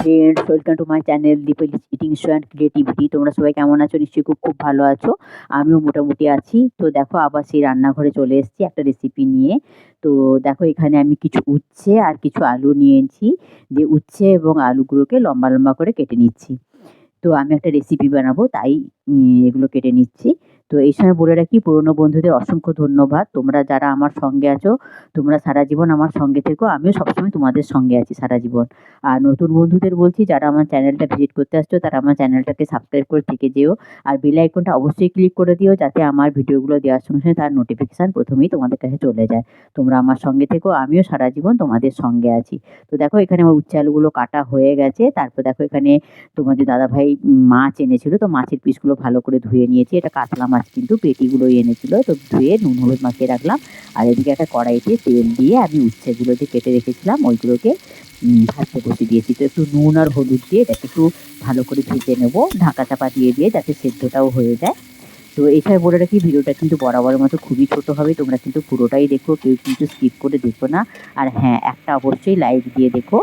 Friends welcome to my channel Dipali eating show and creativity তোমরা সবাই কেমন আছো? নিশ্চয়ই খুব খুব ভালো আছো। আমিও মোটামুটি আছি। তো দেখো, আবার সেই রান্নাঘরে চলে এসেছি একটা রেসিপি নিয়ে। তো দেখো, এখানে আমি কিছু উচ্ছে আর কিছু আলু নিয়েছি দিয়ে উচ্ছে এবং আলুগুলোকে লম্বা লম্বা করে কেটে নিচ্ছি। তো আমি একটা রেসিপি বানাবো, তাই এগুলো কেটে নিচ্ছি। তো এই সময় বলে রাখি, পুরনো বন্ধুদের অসংখ্য ধন্যবাদ। তোমরা যারা আমার সঙ্গে আছো, তোমরা সারা জীবন আমার সঙ্গে থেকো। আমিও সবসময় তোমাদের সঙ্গে আছি সারা জীবন। আর নতুন বন্ধুদের বলছি, যারা আমার চ্যানেলটা ভিজিট করতে আসছো, তারা আমার চ্যানেলটাকে সাবস্ক্রাইব করে থেকে যেও। আর বেল আইকনটা অবশ্যই ক্লিক করে দিও, যাতে আমার ভিডিওগুলো দেওয়ার সঙ্গে সঙ্গে তার নোটিফিকেশান প্রথমেই তোমাদের কাছে চলে যায়। তোমরা আমার সঙ্গে থেকো, আমিও সারা জীবন তোমাদের সঙ্গে আছি। তো দেখো, এখানে আমার উচ্ছে আলুগুলো কাটা হয়ে গেছে। তারপর দেখো, এখানে তোমাদের দাদাভাই মাছ এনেছিল। তো মাছের পিসগুলো ভালো করে ধুয়ে নিয়েছি। এটা কাতলা মাছ কিন্তু পেটিগুলো এনেছিল। তো ধুয়ে নুন, হলুদ মাখিয়ে রাখলাম। আর এদিকে একটা কড়াইতে তেল দিয়ে আমি উচ্ছেগুলো যে কেটে রেখেছিলাম, ওইগুলোকে ভাজতে বসিয়ে দিয়েছি। তো একটু নুন আর হলুদ দিয়ে এটাকে একটু ভালো করে ভেজে নেব। ঢাকা চাপা দিয়ে দিয়ে যাতে সেদ্ধটাও হয়ে যায়। তো এছাড়া বলে রাখি, ভিডিওটা কিন্তু বরাবরের মতো খুবই ছোট হবে। তোমরা কিন্তু পুরোটাই দেখো। কেউ কিন্তু স্কিপ করে দেখো না। আর হ্যাঁ একটা অবশ্যই লাইক দিয়ে দেখো।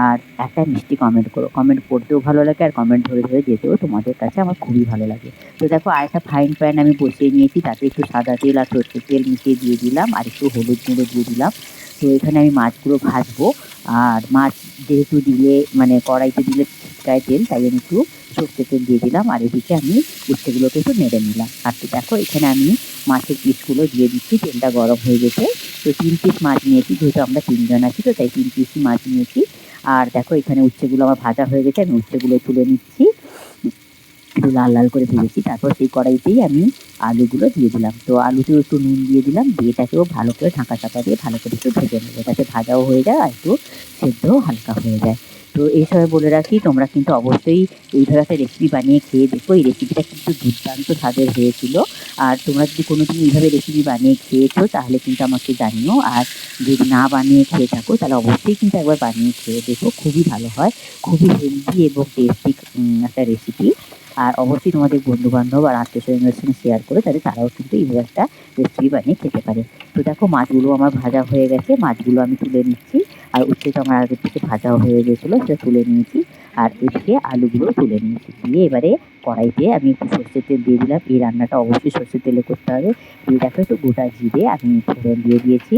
আর একটা মিষ্টি কমেন্ট করো। কমেন্ট পড়তেও ভালো লাগে আর কমেন্ট ধরে ধরে যেতেও তোমাদের কাছে আমার খুবই ভালো লাগে। তো দেখো আর একটা ফাইন প্যান আমি বসিয়ে নিয়েছি, তাতে একটু সাদা তেল আর সর্ষের তেল মিশিয়ে দিয়ে দিলাম আর একটু হলুদ গুঁড়ো দিয়ে দিলাম। তো এখানে আমি মাছগুলো ভাজবো আর মাছ যেহেতু দিলে মানে কড়াইতে দিলে ছিটকায় তেল, তাই আমি একটু সর্ষের তেল দিয়ে দিলাম আর এদিকে আমি উচ্ছেগুলোকে একটু নেড়ে নিলাম। আর দেখো এখানে আমি মাছের পিসগুলো দিয়ে দিচ্ছি, তেলটা গরম হয়ে গেছে। তো তিন পিস মাছ নিয়েছি, যেহেতু আমরা তিনজন আছি, তো তাই তিন পিসই মাছ নিয়েছি। আর দেখো, এখানে উচ্ছেগুলো আমার ভাজা হয়ে গেছে, আমি উচ্ছেগুলো তুলে নিচ্ছি। একটু লাল লাল করে ভেজেছি, তারপর সেই কড়াইতেই আমি আলুগুলো দিয়ে দিলাম। তো আলুতেও একটু নুন দিয়ে দিলাম, দিয়ে এটাকেও ভালো করে ঢাকা চাপা দিয়ে ভালো করে একটু ভেজে নেব, যাতে ভাজাও হয়ে যায় আর একটু সেদ্ধও হালকা হয়ে যায়। তো এই সময় বলে রাখি, তোমরা কিন্তু অবশ্যই এইভাবে একটা রেসিপি বানিয়ে খেয়ে দেখো। এই রেসিপিটা কিন্তু দুর্দান্ত স্বাদের হয়েছিল। আর তোমরা যদি কোনো দিন এইভাবে রেসিপি বানিয়ে খেয়েছো, তাহলে কিন্তু আমাকে জানিও। আর যদি না বানিয়ে খেয়ে থাকো, তাহলে অবশ্যই কিন্তু একবার বানিয়ে খেয়ে দেখো। খুবই ভালো হয়, খুবই হেলদি এবং টেস্টি একটা রেসিপি আর অবশ্যই তোমাদের বন্ধু বান্ধব আর আত্মীয় স্বজনের সঙ্গে শেয়ার করে তাহলে তারাও কিন্তু এইভাবে একটা রেসিপি বানিয়ে খেতে পারে। তো দেখো, মাছগুলো আমার ভাজা হয়ে গেছে। মাছগুলো আমি তুলে নিচ্ছি। আর উচ্ছে তো আমার আগের থেকে ভাজা হয়ে গেছিল, সেটা তুলে নিয়েছি। আর এদিকে আলুগুলো তুলে নিয়েছি। দিয়ে এবারে কড়াইতে আমি একটু সর্ষের তেল দিয়ে দিলাম। এই রান্নাটা অবশ্যই সর্ষের তেলে করতে হবে। দিয়ে দেখো একটু গোটা জিরে আমি ফোড়ন দিয়ে দিয়েছি।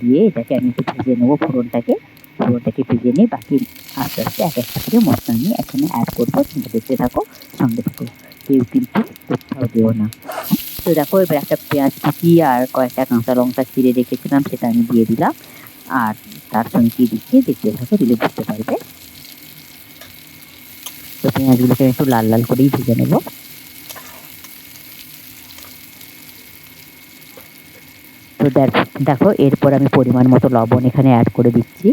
দিয়ে এটাকে আমি একটু ভেজে নেব ফোড়নটাকে। ফোড়নটাকে ভেজে নিয়ে বাকি আস্তে আস্তে এক একটা করে মশলা নিয়ে এখানে অ্যাড করব। তোমরা দেখতে থাকো সঙ্গে থাকো। কেউ কিন্তু কোথাও দিও না। তো দেখো, এবার একটা পেঁয়াজ কুচি আর কয়েকটা কাঁচা লঙ্কা চিড়ে রেখেছিলাম, সেটা আমি দিয়ে দিলাম। আর তার সঙ্গে দিচ্ছি দেখতে থাকো, দিলে বুঝতে পারবে। তো পেঁয়াজগুলোকে একটু লাল লাল করেই ভেজে নেব। তো দেখো এরপর আমি পরিমাণ মতো লবণ এখানে অ্যাড করে দিচ্ছি।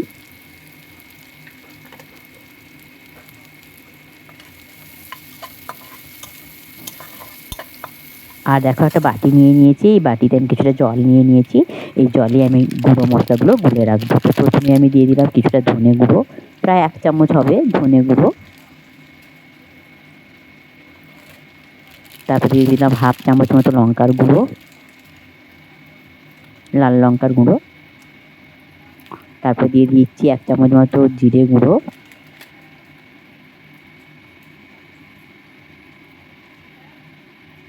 আর দেখো একটা বাটি নিয়ে নিয়েছি, এই বাটিতে আমি কিছুটা জল নিয়ে নিয়েছি। এই জলে আমি গুঁড়ো মশলাগুলো গুলে রাখব। তো প্রথমে আমি দিয়ে দিলাম কিছুটা ধনে গুঁড়ো, প্রায় এক চামচ হবে ধনে গুঁড়ো। তারপর দিয়ে দিলাম হাফ চামচ মতো লঙ্কার গুঁড়ো, লাল লঙ্কার গুঁড়ো। তারপর দিয়ে দিচ্ছি এক চামচ মতো জিরে গুঁড়ো।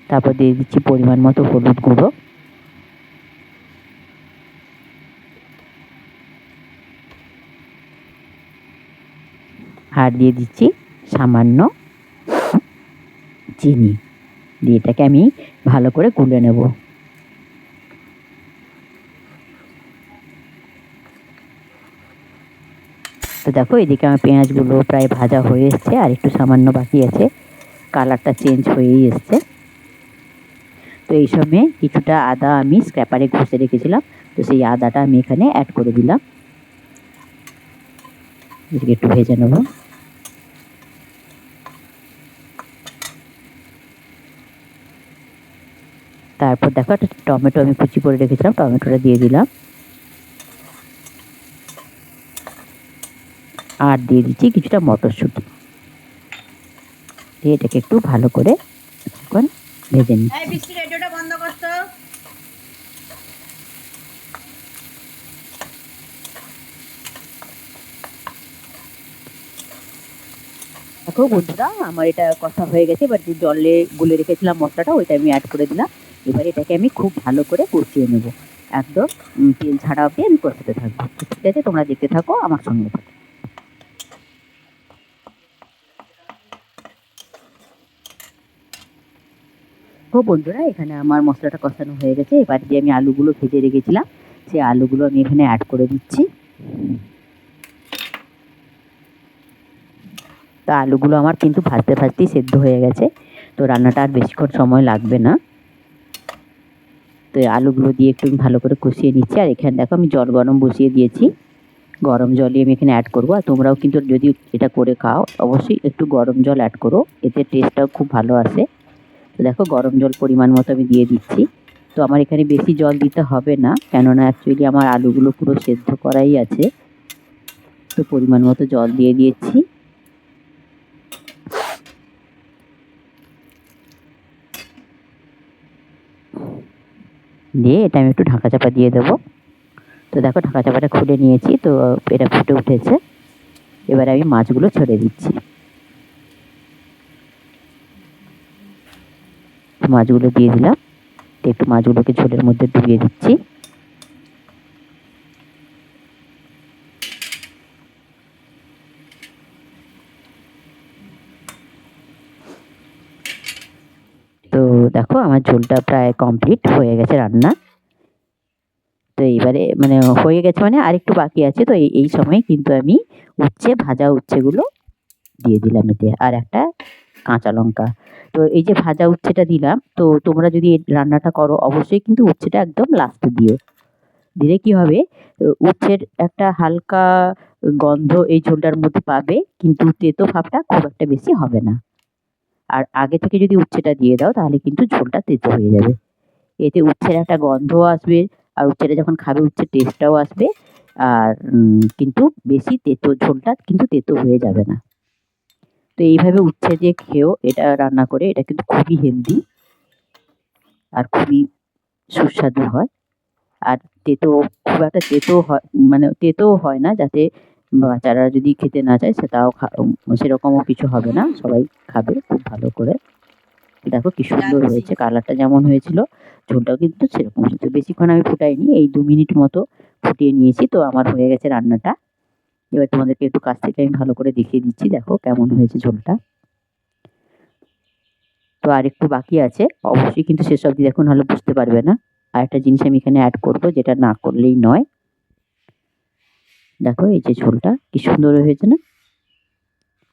তারপর দিয়ে দিচ্ছি পরিমাণ মতো হলুদ গুঁড়ো। আর দিয়ে দিচ্ছি সামান্য চিনি। দিয়ে এটাকে আমি ভালো করে গুলে নেব। তো দেখো, এদিকে আমার পেঁয়াজগুলো প্রায় ভাজা হয়ে এসছে আর একটু সামান্য বাকি আছে। কালারটা চেঞ্জ হয়েই এসছে। তো এই সময় কিছুটা আদা আমি স্ক্র্যাপারে ঘষে রেখেছিলাম। তো সেই আদাটা আমি এখানে অ্যাড করে দিলাম। এদিকে একটু ভেজে নেব। তারপর দেখো একটা টমেটো আমি কুচি করে রেখেছিলাম, টমেটোটা দিয়ে দিলাম। আর দিয়ে দিচ্ছি কিছুটা মটরশুঁটি। দিয়ে এটাকে একটু ভালো করে ভেজে এই বৃষ্টি রেডিওটা বন্ধ করতো। দেখো বন্ধুরা আমার এটা কষা হয়ে গেছে এবার যে জলে গুলে রেখেছিলাম মশলাটা ওইটা আমি অ্যাড করে দিলাম। এবার এটাকে আমি খুব ভালো করে কষিয়ে নেব। একদম তেল ছাড়া অবধি আমি কষাতে থাকব। ঠিক আছে তোমরা দেখতে থাকো আমার সঙ্গে থাকো। তো বন্ধুরা, এখানে আমার মশলাটা কষানো হয়ে গেছে। এবার যে আমি আলুগুলো ভেজে রেখেছিলাম সেই আলুগুলো আমি এখানে অ্যাড করে দিচ্ছি। তো আলুগুলো আমার কিন্তু ভাজতে ভাজতেই সেদ্ধ হয়ে গেছে। তো রান্নাটা আর বেশিক্ষণ সময় লাগবে না। তো আলুগুলো দিয়ে একটু ভালো করে কষিয়ে নিচ্ছি। আর এখানে দেখো আমি জল গরম বসিয়ে দিয়েছি। গরম জলই আমি এখানে অ্যাড করব। আর তোমরাও কিন্তু যদি এটা করে খাও, অবশ্যই একটু গরম জল অ্যাড করো। এতে টেস্টটাও খুব ভালো আসে। দেখো, গরম জল পরিমাণ মতো আমি দিয়ে দিচ্ছি। তো আমার এখানে বেশি জল দিতে হবে না, কেননা অ্যাকচুয়ালি আমার আলুগুলো পুরো সেদ্ধ করাই আছে। তো পরিমাণ মতো জল দিয়ে দিয়েছি। দিয়ে এটা আমি একটু ঢাকা চাপা দিয়ে দেবো। তো দেখো, ঢাকা চাপাটা খুলে নিয়েছি, তো এটা ফুটে উঠেছে। এবার আমি মাছগুলো ছেড়ে দিচ্ছি। মাছগুলো দিয়ে দিলাম। একটু মাছগুলোকে ঝোলের মধ্যে ডুবিয়ে দিচ্ছি। তো দেখো, আমার ঝোলটা প্রায় কমপ্লিট হয়ে গেছে রান্না। তো এইবারে মানে হয়ে গেছে মানে আরেকটু বাকি আছে, তো এই সময় কিন্তু আমি উচ্ছে, ভাজা উচ্ছেগুলো দিয়ে দিলাম এতে। আর একটা কাঁচা লঙ্কা। তো এই যে ভাজা উচ্ছেটা দিলাম, তো তোমরা যদি রান্নাটা করো, অবশ্যই কিন্তু উচ্ছেটা একদম লাস্টে দিও। দিলে কি হবে? উচ্ছের একটা হালকা গন্ধ এই ঝোলটার মধ্যে পাবে, কিন্তু তেতো ভাবটা খুব একটা বেশি হবে না। আর আগে থেকে যদি উচ্ছেটা দিয়ে দাও, তাহলে কিন্তু ঝোলটা তেতো হয়ে যাবে। এতে উচ্ছের একটা গন্ধও আসবে, আর উচ্ছেটা যখন খাবে, উচ্ছের টেস্টটাও আসবে। আর কিন্তু বেশি তেতো, ঝোলটা কিন্তু তেতো হয়ে যাবে না। তো এইভাবে উচ্ছে দিয়ে খেয়েও এটা রান্না করে এটা কিন্তু খুবই হেলদি আর খুবই সুস্বাদু হয়। আর তেতো খুব একটা তেতো হয় মানে তেতোও হয় না যাতে বাচ্চারা যদি খেতে না চায় সেটাও খা সেরকমও কিছু হবে না সবাই খাবে খুব ভালো করে। দেখো কি সুন্দর হয়েছে কালারটা যেমন হয়েছিল ঝোলটাও কিন্তু সেরকম হয়েছে। বেশিক্ষণ আমি ফুটাইনি এই দু মিনিট মতো ফুটিয়ে নিয়েছি তো আমার হয়ে গেছে রান্নাটা। এবার তোমাদেরকে একটু কাছ থেকে আমি ভালো করে দেখিয়ে দিচ্ছি, দেখো কেমন হয়েছে ঝোলটা। তো আর একটু বাকি আছে, অবশ্যই কিন্তু শেষ অবধি দেখুন হলে বুঝতে পারবে না। আর একটা জিনিস আমি এখানে অ্যাড করব, যেটা না করলেই নয়। দেখো এই যে ঝোলটা, কি সুন্দর হয়েছে না?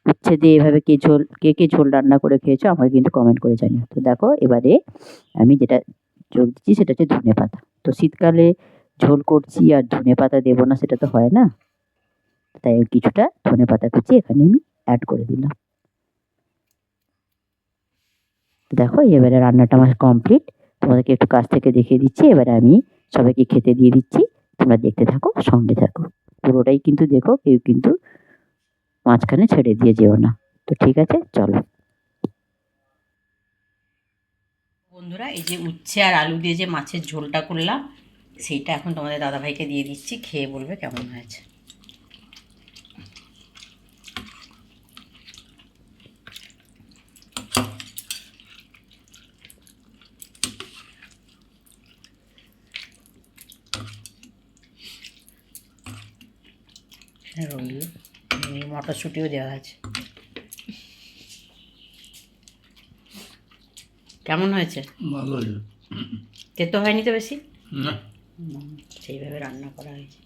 উচ্ছে দিয়ে এভাবে কে ঝোল, কে কে ঝোল রান্না করে খেয়েছো, আমাকে কিন্তু কমেন্ট করে জানিও। তো দেখো, এবারে আমি যেটা যোগ দিচ্ছি, সেটা হচ্ছে ধনে পাতা তো শীতকালে ঝোল করছি আর ধনে পাতা দেবো না, সেটা তো হয় না। তাই কিছুটা ধনে পাতা কুচি এখানে আমি অ্যাড করে দিলাম। দেখো, এবারে রান্নাটা আমার কমপ্লিট তোমাদেরকে একটু কাছ থেকে দেখিয়ে দিচ্ছি। এবারে আমি সবাইকে খেতে দিয়ে দিচ্ছি। তোমরা দেখতে থাকো, সঙ্গে থাকো। পুরোটাই কিন্তু দেখো, কেউ কিন্তু মাঝখানে ছেড়ে দিয়ে যেও না। তো ঠিক আছে, চলো। বন্ধুরা, এই যে উচ্ছে আর আলু দিয়ে যে মাছের ঝোলটা করলাম, সেইটা এখন তোমাদের দাদাভাইকে দিয়ে দিচ্ছি। খেয়ে বলবে কেমন হয়েছে। রইল মটরশুঁটিও দেওয়া আছে। কেমন হয়েছে? ভালো হয়েছে। তেতো হয়নি তো বেশি? না। সেইভাবে রান্না করা হয়েছে।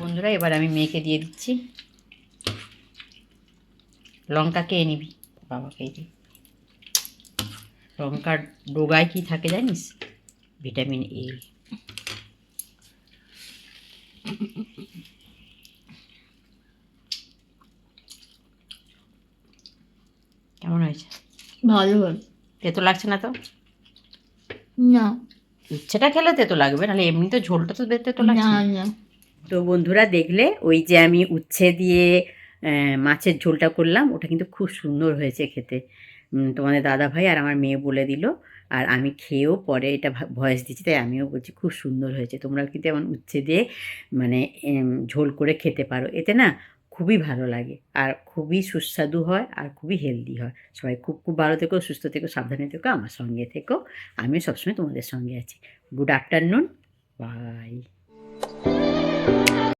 বন্ধুরা এবার আমি মেয়েকে দিয়ে দিচ্ছি। লঙ্কা কে নিবি বাবাকেই দিই লঙ্কার ডোগায় কি থাকে জানিস? ভিটামিন এ কেমন হয়েছে ভালো তেতো লাগছে না তো? না। উচ্ছেটা খেলে তেতো লাগবে নাহলে এমনি তো ঝোলটা তো তেতো লাগছে। না না। না তো বন্ধুরা দেখলে ওই যে আমি উচ্ছে দিয়ে মাছের ঝোলটা করলাম ওটা কিন্তু খুব সুন্দর হয়েছে খেতে। তোমাদের দাদা ভাই আর আমার মেয়ে বলে দিল আর আমি খেয়েও পরে এটা ভয়েস দিচ্ছি তাই আমিও বলছি খুব সুন্দর হয়েছে। তোমরা কিন্তু এমন উচ্ছে দিয়ে মানে ঝোল করে খেতে পারো। এতে না খুবই ভালো লাগে। আর খুবই সুস্বাদু হয় আর খুবই হেলদি হয়। সবাই খুব খুব ভালো থেকো, সুস্থ থেকো, সাবধানে থেকো, আমার সঙ্গে থেকো। আমিও সবসময় তোমাদের সঙ্গে আছি। Good afternoon by